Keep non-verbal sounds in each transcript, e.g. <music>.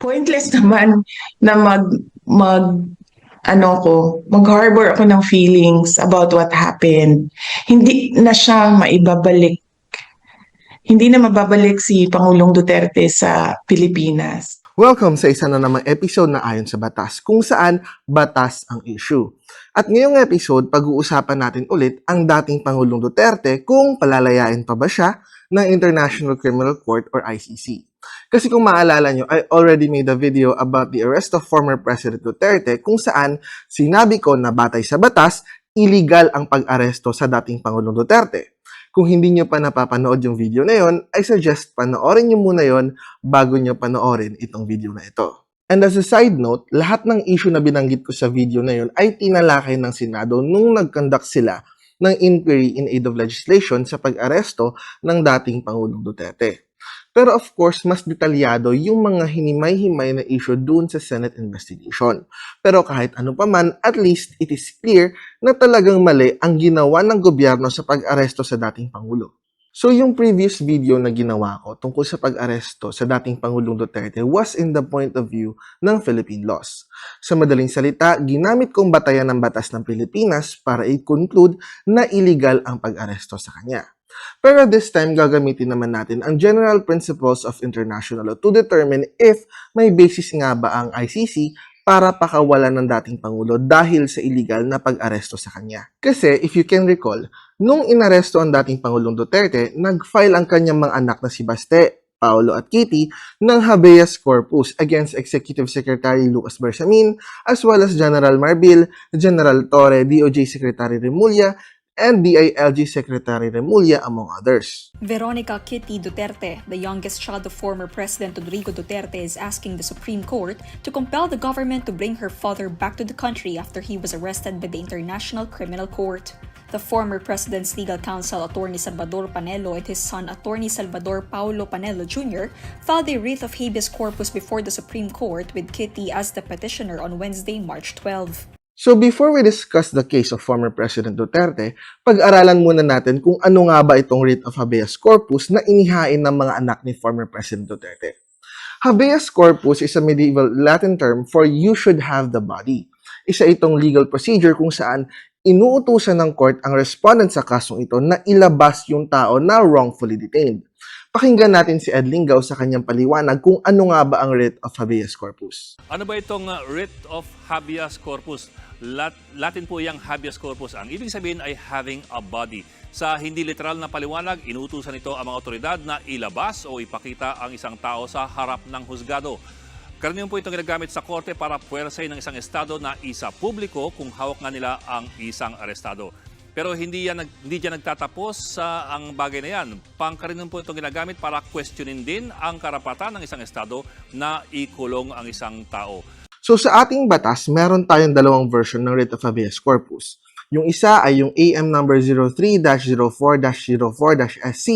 pointless <laughs> naman na mag mag ano ko, mag-harbor ako ng feelings about what happened. Hindi na siya maibabalik. Hindi na mababalik si Pangulong Duterte sa Pilipinas. Welcome sa isa na namang episode na Ayon sa Batas, kung saan batas ang issue. At ngayong episode, pag-uusapan natin ulit ang dating Pangulong Duterte kung palalayain pa ba siya ng International Criminal Court or ICC. Kasi kung maalala nyo, I already made a video about the arrest of former President Duterte kung saan sinabi ko na batay sa batas, illegal ang pag-aresto sa dating Pangulong Duterte. Kung hindi nyo pa napapanood yung video na yon, I suggest panoorin nyo muna yon bago nyo panoorin itong video na ito. And as a side note, lahat ng issue na binanggit ko sa video na yon ay tinalakay ng Senado nung nag-conduct sila ng inquiry in aid of legislation sa pag-aresto ng dating Pangulong Duterte. Pero of course, mas detalyado yung mga hinimay-himay na issue dun sa Senate investigation. Pero kahit ano pa man, at least it is clear na talagang mali ang ginawa ng gobyerno sa pag-aresto sa dating Pangulo. So yung previous video na ginawa ko tungkol sa pag-aresto sa dating Pangulong Duterte was in the point of view ng Philippine laws. Sa madaling salita, ginamit kong batayan ng batas ng Pilipinas para i-conclude na illegal ang pag-aresto sa kanya. Pero this time, gagamitin naman natin ang general principles of international law to determine if may basis nga ba ang ICC para pakawalan ng dating Pangulo dahil sa illegal na pag-aresto sa kanya. Kasi, if you can recall, nung inaresto ang dating Pangulong Duterte, nag-file ang kanyang mga anak na si Baste, Paolo at Kitty ng habeas corpus against Executive Secretary Lucas Bersamin as well as General Marbil, General Torre, DOJ Secretary Remulla, and DILG Secretary Remulla, among others. Veronica Kitty Duterte, the youngest child of former President Rodrigo Duterte, is asking the Supreme Court to compel the government to bring her father back to the country after he was arrested by the International Criminal Court. The former president's legal counsel, Attorney Salvador Panelo, and his son, Attorney Salvador Paulo Panelo Jr., filed a writ of habeas corpus before the Supreme Court with Kitty as the petitioner on Wednesday, March 12. So before we discuss the case of former President Duterte, pag-aralan muna natin kung ano nga ba itong writ of habeas corpus na inihain ng mga anak ni former President Duterte. Habeas corpus is a medieval Latin term for you should have the body. Isa itong legal procedure kung saan inuutusan ng court ang respondent sa kasong ito na ilabas yung tao na wrongfully detained. Pakinggan natin si Ed Lingaw sa kanyang paliwanag kung ano nga ba ang writ of habeas corpus. Ano ba itong uh, writ of habeas corpus? Lat- Latin po yung habeas corpus. Ang ibig sabihin ay having a body. Sa hindi literal na paliwanag, inutusan ito ang mga otoridad na ilabas o ipakita ang isang tao sa harap ng husgado. Karaniwan po itong ginagamit sa korte para puwersay ng isang estado na isa publiko kung hawak nga nila ang isang arestado. Pero hindi yan hindi diyan nagtatapos sa ang bagay na yan. Pangkaraniwan po itong ginagamit para questionin din ang karapatan ng isang estado na ikulong ang isang tao. So sa ating batas, meron tayong dalawang version ng writ of habeas corpus. Yung isa ay yung AM number 03-04-04-SC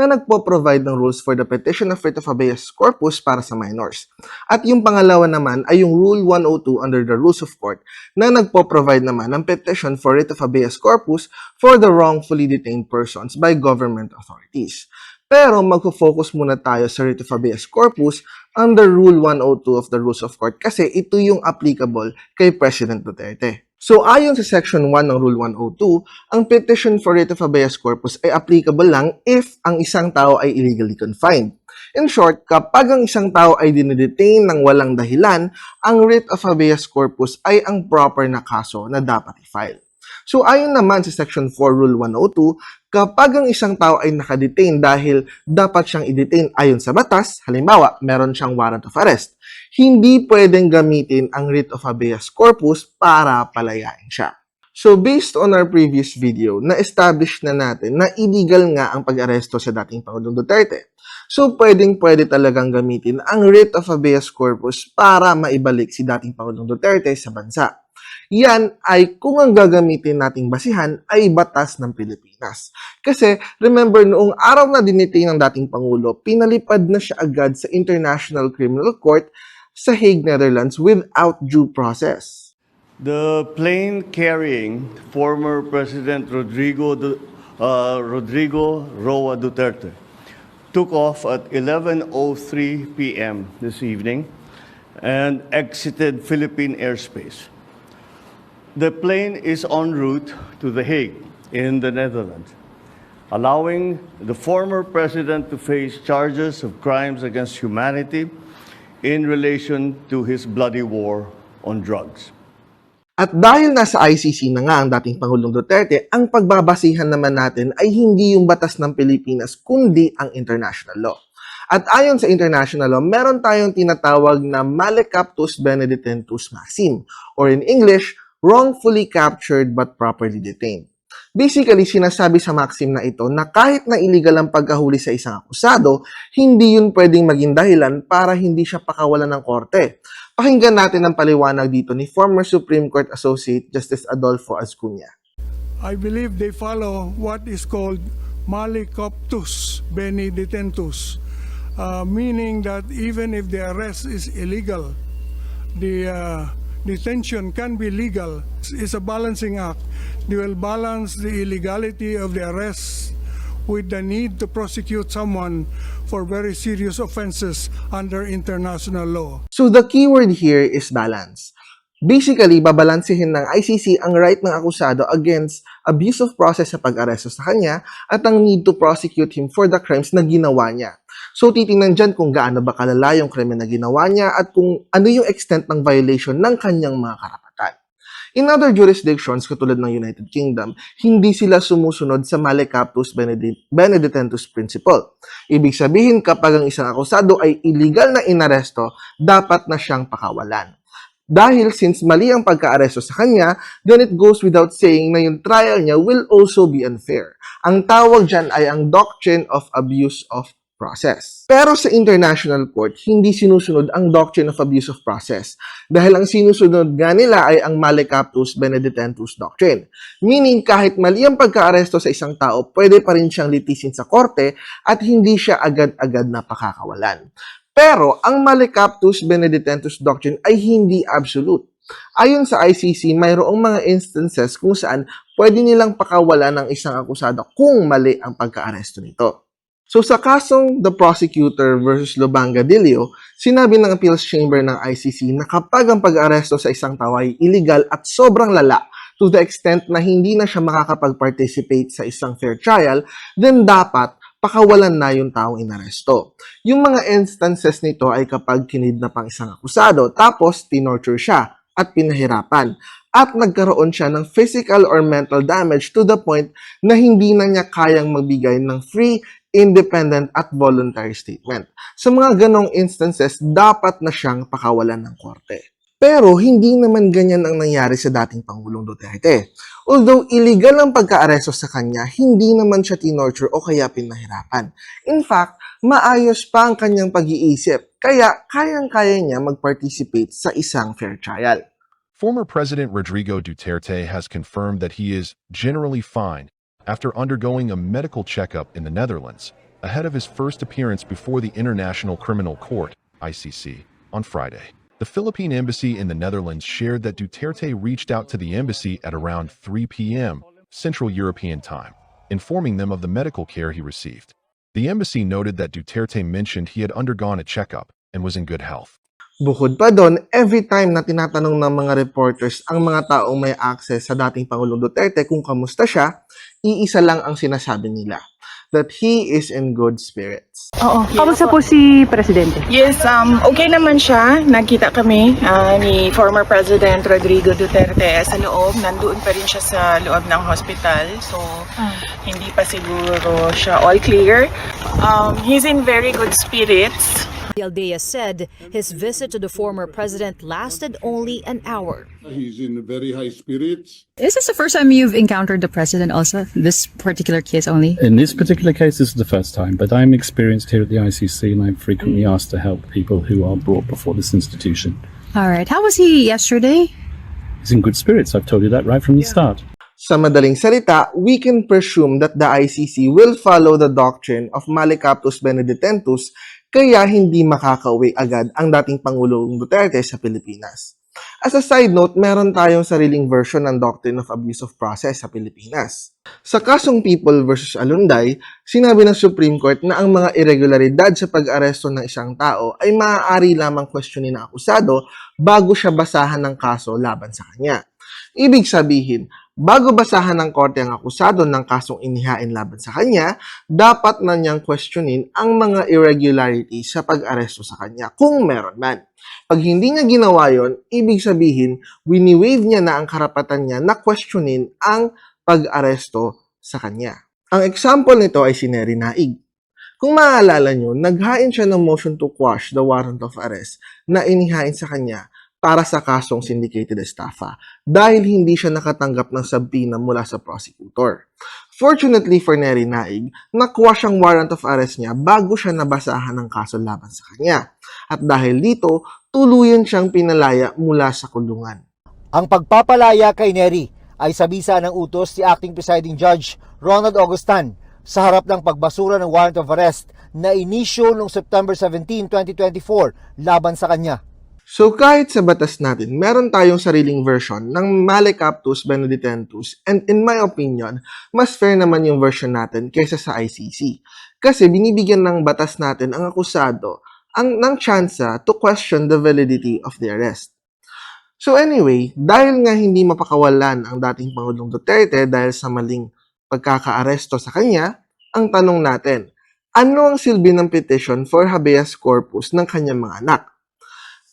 na nagpo-provide ng rules for the petition of writ of habeas corpus para sa minors. At yung pangalawa naman ay yung Rule 102 under the Rules of Court na nagpo-provide naman ng petition for writ of habeas corpus for the wrongfully detained persons by government authorities. Pero magfo-focus muna tayo sa writ of habeas corpus under Rule 102 of the Rules of Court kasi ito yung applicable kay President Duterte. So ayon sa Section 1 ng Rule 102, ang petition for writ of habeas corpus ay applicable lang if ang isang tao ay illegally confined. In short, kapag ang isang tao ay dinedetain ng walang dahilan, ang writ of habeas corpus ay ang proper na kaso na dapat i-file. So ayon naman sa Section 4 Rule 102, kapag ang isang tao ay nakadetain dahil dapat siyang i-detain ayon sa batas, halimbawa, meron siyang warrant of arrest, hindi pwedeng gamitin ang writ of habeas corpus para palayain siya. So based on our previous video, na-establish na natin na illegal nga ang pag-aresto sa dating Pangulong Duterte. So pwedeng pwede talagang gamitin ang writ of habeas corpus para maibalik si dating Pangulong Duterte sa bansa. Yan ay kung ang gagamitin nating basihan ay batas ng Pilipinas. Kasi remember noong araw na dinitain ng dating Pangulo, pinalipad na siya agad sa International Criminal Court sa Hague, Netherlands without due process. The plane carrying former President Rodrigo uh, Rodrigo Roa Duterte took off at 11:03 p.m. this evening and exited Philippine airspace. The plane is en route to The Hague in the Netherlands, allowing the former president to face charges of crimes against humanity in relation to his bloody war on drugs. At dahil nasa ICC na nga ang dating Pangulong Duterte, ang pagbabasihan naman natin ay hindi yung batas ng Pilipinas kundi ang international law. At ayon sa international law, meron tayong tinatawag na male captus benedictentus maxim or in English, wrongfully captured but properly detained. Basically, sinasabi sa maxim na ito na kahit na illegal ang pagkahuli sa isang akusado, hindi yun pwedeng maging dahilan para hindi siya pakawalan ng korte. Pakinggan natin ang paliwanag dito ni former Supreme Court Associate Justice Adolfo Azcuna. I believe they follow what is called malicoptus benedictentus, uh, meaning that even if the arrest is illegal, the uh, detention can be legal. It's a balancing act. They will balance the illegality of the arrest with the need to prosecute someone for very serious offenses under international law. So the keyword here is balance. Basically, babalansehin ng ICC ang right ng akusado against abuse of process sa pag-aresto sa kanya at ang need to prosecute him for the crimes na ginawa niya. So titingnan dyan kung gaano ba kalala yung krimen na ginawa niya at kung ano yung extent ng violation ng kanyang mga karapatan. In other jurisdictions, katulad ng United Kingdom, hindi sila sumusunod sa male captus benedict- benedictentus principle. Ibig sabihin, kapag ang isang akusado ay illegal na inaresto, dapat na siyang pakawalan. Dahil since mali ang pagkaaresto sa kanya, then it goes without saying na yung trial niya will also be unfair. Ang tawag dyan ay ang doctrine of abuse of process. Pero sa international court, hindi sinusunod ang doctrine of abuse of process dahil ang sinusunod nga nila ay ang male captus benedictentus doctrine. Meaning kahit mali ang pagkaaresto sa isang tao, pwede pa rin siyang litisin sa korte at hindi siya agad-agad na pakakawalan. Pero ang male captus benedictentus doctrine ay hindi absolute. Ayon sa ICC, mayroong mga instances kung saan pwede nilang pakawalan ng isang akusado kung mali ang pagkaaresto nito. So sa kasong The Prosecutor versus Lubanga Dilio, sinabi ng Appeals Chamber ng ICC na kapag ang pag-aresto sa isang tao ay illegal at sobrang lala to the extent na hindi na siya makakapag-participate sa isang fair trial, then dapat pakawalan na yung taong inaresto. Yung mga instances nito ay kapag kinidnap ang isang akusado tapos tinorture siya at pinahirapan at nagkaroon siya ng physical or mental damage to the point na hindi na niya kayang magbigay ng free, independent at voluntary statement. Sa mga ganong instances, dapat na siyang pakawalan ng korte. Pero hindi naman ganyan ang nangyari sa dating Pangulong Duterte. Although illegal ang pagkaaresto sa kanya, hindi naman siya tinorture o kaya pinahirapan. In fact, maayos pa ang kanyang pag-iisip, kaya kayang-kaya niya mag-participate sa isang fair trial. Former President Rodrigo Duterte has confirmed that he is generally fine after undergoing a medical checkup in the Netherlands ahead of his first appearance before the International Criminal Court, ICC, on Friday. The Philippine Embassy in the Netherlands shared that Duterte reached out to the embassy at around 3 p.m. Central European Time, informing them of the medical care he received. The embassy noted that Duterte mentioned he had undergone a checkup and was in good health. Bukod pa doon, every time na tinatanong ng mga reporters ang mga taong may access sa dating Pangulong Duterte kung kamusta siya, iisa lang ang sinasabi nila, that he is in good spirits. Oo. Kamusta po si Presidente? Yes, um, okay naman siya. Nagkita kami ah, ni former President Rodrigo Duterte sa loob. Nandoon pa rin siya sa loob ng hospital. So, hindi pa siguro siya all clear. Um, he's in very good spirits. Aldea said his visit to the former president lasted only an hour. He's in very high spirits. Is this the first time you've encountered the president also? This particular case only? In this particular case, this is the first time, but I'm experienced here at the ICC and I'm frequently mm. asked to help people who are brought before this institution. All right. How was he yesterday? He's in good spirits, I've told you that right from the start. Sa madaling salita, we can presume that the ICC will follow the doctrine of male captus benedictentus kaya hindi makakauwi agad ang dating Pangulong Duterte sa Pilipinas. As a side note, meron tayong sariling version ng Doctrine of Abuse of Process sa Pilipinas. Sa kasong People versus Alunday, sinabi ng Supreme Court na ang mga irregularidad sa pag-aresto ng isang tao ay maaari lamang questionin ng akusado bago siya basahan ng kaso laban sa kanya. Ibig sabihin, bago basahan ng korte ang akusado ng kasong inihain laban sa kanya, dapat na niyang questionin ang mga irregularities sa pag-aresto sa kanya kung meron man. Pag hindi niya ginawa yon, ibig sabihin, wini-waive niya na ang karapatan niya na questionin ang pag-aresto sa kanya. Ang example nito ay si Neri Naig. Kung maaalala nyo, naghain siya ng motion to quash the warrant of arrest na inihain sa kanya para sa kasong syndicated estafa dahil hindi siya nakatanggap ng subpoena mula sa prosecutor. Fortunately for Neri Naig, nakuha siyang warrant of arrest niya bago siya nabasahan ng kaso laban sa kanya. At dahil dito, tuluyan siyang pinalaya mula sa kulungan. Ang pagpapalaya kay Neri ay sabisa ng utos si Acting Presiding Judge Ronald Augustan sa harap ng pagbasura ng warrant of arrest na inisyo noong September 17, 2024 laban sa kanya. So kahit sa batas natin, meron tayong sariling version ng Male Captus Benedictentus and in my opinion, mas fair naman yung version natin kaysa sa ICC. Kasi binibigyan ng batas natin ang akusado ang ng tsansa to question the validity of the arrest. So anyway, dahil nga hindi mapakawalan ang dating Pangulong Duterte dahil sa maling pagkakaaresto sa kanya, ang tanong natin, ano ang silbi ng petition for habeas corpus ng kanyang mga anak?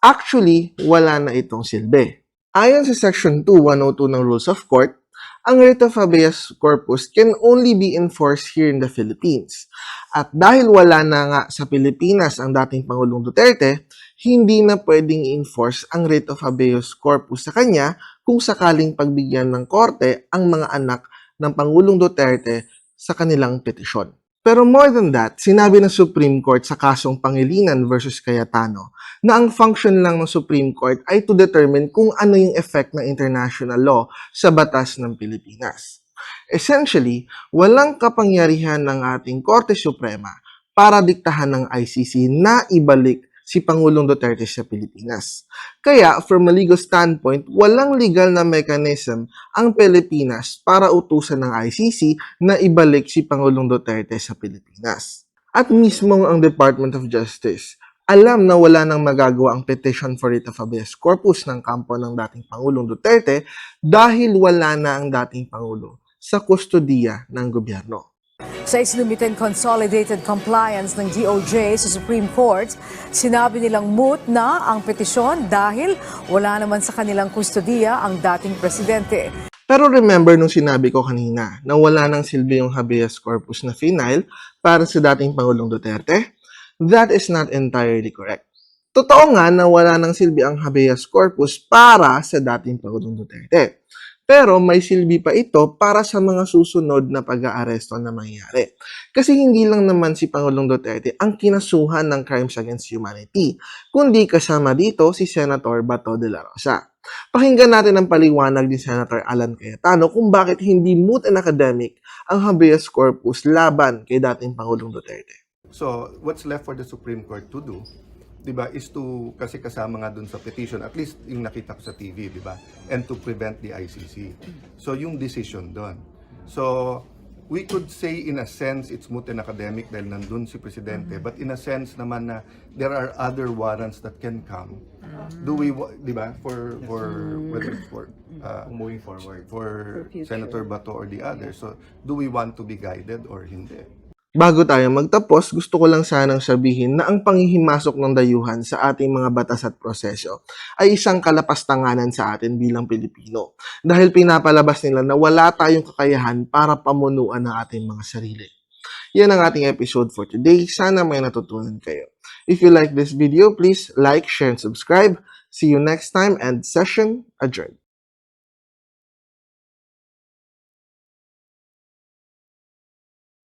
Actually, wala na itong silbi. Ayon sa Section 2102 ng Rules of Court, ang writ of habeas corpus can only be enforced here in the Philippines. At dahil wala na nga sa Pilipinas ang dating Pangulong Duterte, hindi na pwedeng i-enforce ang writ of habeas corpus sa kanya kung sakaling pagbigyan ng korte ang mga anak ng Pangulong Duterte sa kanilang petisyon. Pero more than that, sinabi ng Supreme Court sa kasong Pangilinan versus Cayetano na ang function lang ng Supreme Court ay to determine kung ano yung effect ng international law sa batas ng Pilipinas. Essentially, walang kapangyarihan ng ating Korte Suprema para diktahan ng ICC na ibalik si Pangulong Duterte sa Pilipinas. Kaya, from a legal standpoint, walang legal na mechanism ang Pilipinas para utusan ng ICC na ibalik si Pangulong Duterte sa Pilipinas. At mismo ang Department of Justice, alam na wala nang magagawa ang petition for writ of habeas corpus ng kampo ng dating Pangulong Duterte dahil wala na ang dating Pangulo sa kustodiya ng gobyerno. Sa isinumiting consolidated compliance ng DOJ sa Supreme Court, sinabi nilang moot na ang petisyon dahil wala naman sa kanilang kustodiya ang dating presidente. Pero remember nung sinabi ko kanina na wala nang silbi yung habeas corpus na final para sa dating Pangulong Duterte? That is not entirely correct. Totoo nga na wala nang silbi ang habeas corpus para sa dating Pangulong Duterte. Pero may silbi pa ito para sa mga susunod na pag-aaresto na mangyayari. Kasi hindi lang naman si Pangulong Duterte ang kinasuhan ng crimes against humanity, kundi kasama dito si Senator Bato de la Rosa. Pakinggan natin ang paliwanag ni Senator Alan Cayetano kung bakit hindi moot and academic ang habeas corpus laban kay dating Pangulong Duterte. So, what's left for the Supreme Court to do, 'di ba, is to kasi kasama nga dun sa petition, at least yung nakita ko sa TV, 'di ba? And to prevent the ICC. So, yung decision doon. So, we could say in a sense it's moot and academic dahil nandun si presidente, but in a sense naman na there are other warrants that can come. Do we, 'di ba, for for whether it's for uh, moving forward for Senator Bato or the others. So, do we want to be guided or hindi? Bago tayo magtapos, gusto ko lang sanang sabihin na ang panghihimasok ng dayuhan sa ating mga batas at proseso ay isang kalapastanganan sa atin bilang Pilipino dahil pinapalabas nila na wala tayong kakayahan para pamunuan ang ating mga sarili. Yan ang ating episode for today. Sana may natutunan kayo. If you like this video, please like, share, and subscribe. See you next time and session adjourned.